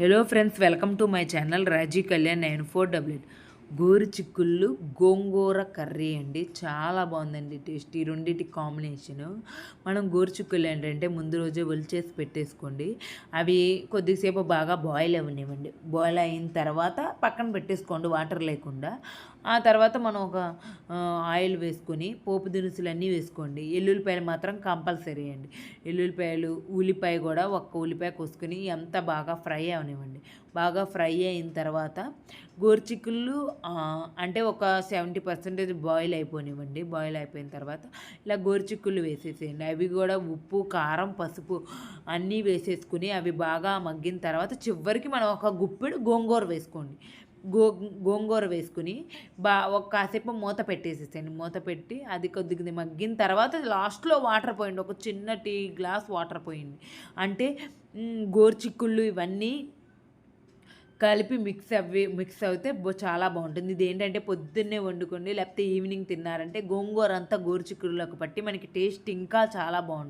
hello friends welcome to my channel raji kalyan 9488 గోరుచిక్కుళ్ళు గోంగూర curry అండి. చాలా బాగుందండి టేస్ట్. ఈ రెండింటి కాంబినేషను. మనం చిక్కులు ఏంటంటే ముందు రోజే ఒలిచేసి పెట్టేసుకోండి. అవి కొద్దిసేపు బాగా బాయిల్ అవ్వనివ్వండి. బాయిల్ అయిన తర్వాత పక్కన పెట్టేసుకోండి వాటర్ లేకుండా. ఆ తర్వాత మనం ఒక ఆయిల్ వేసుకొని పోపు దినుసులు అన్నీ వేసుకోండి. ఎల్లుల్లిపాయలు మాత్రం కంపల్సరీ అండి. ఎల్లుల్లిపాయలు ఉల్లిపాయ కూడా ఒక్క ఉల్లిపాయ కోసుకొని ఎంత బాగా ఫ్రై అవనివ్వండి బాగా ఫ్రై అయిన తర్వాత గోరు చిక్కుళ్ళు అంటే ఒక సెవెంటీ పర్సెంటేజ్ బాయిల్ అయిపోనివ్వండి. బాయిల్ అయిపోయిన తర్వాత ఇలా గోరుచిక్కులు వేసేసేయండి. అవి కూడా ఉప్పు కారం పసుపు అన్నీ వేసేసుకుని అవి బాగా మగ్గిన తర్వాత చివరికి మనం ఒక గుప్పెడు గోంగూర వేసుకోండి. గో గోంగూర వేసుకుని బా ఒక కాసేపు మూత పెట్టేసేసేయండి. మూత పెట్టి అది కొద్దిగా మగ్గిన తర్వాత లాస్ట్లో వాటర్ పోయింది ఒక చిన్న టీ గ్లాస్ వాటర్ పోయింది అంటే గోరుచిక్కుళ్ళు ఇవన్నీ కలిపి మిక్స్ అవి మిక్స్ అవుతే చాలా బాగుంటుంది. ఇది ఏంటంటే పొద్దున్నే వండుకోండి లేకపోతే ఈవినింగ్ తిన్నారంటే గోంగూర అంతా గోరుచిక్కుడులకు పట్టి మనకి టేస్ట్ ఇంకా చాలా బాగుంటుంది.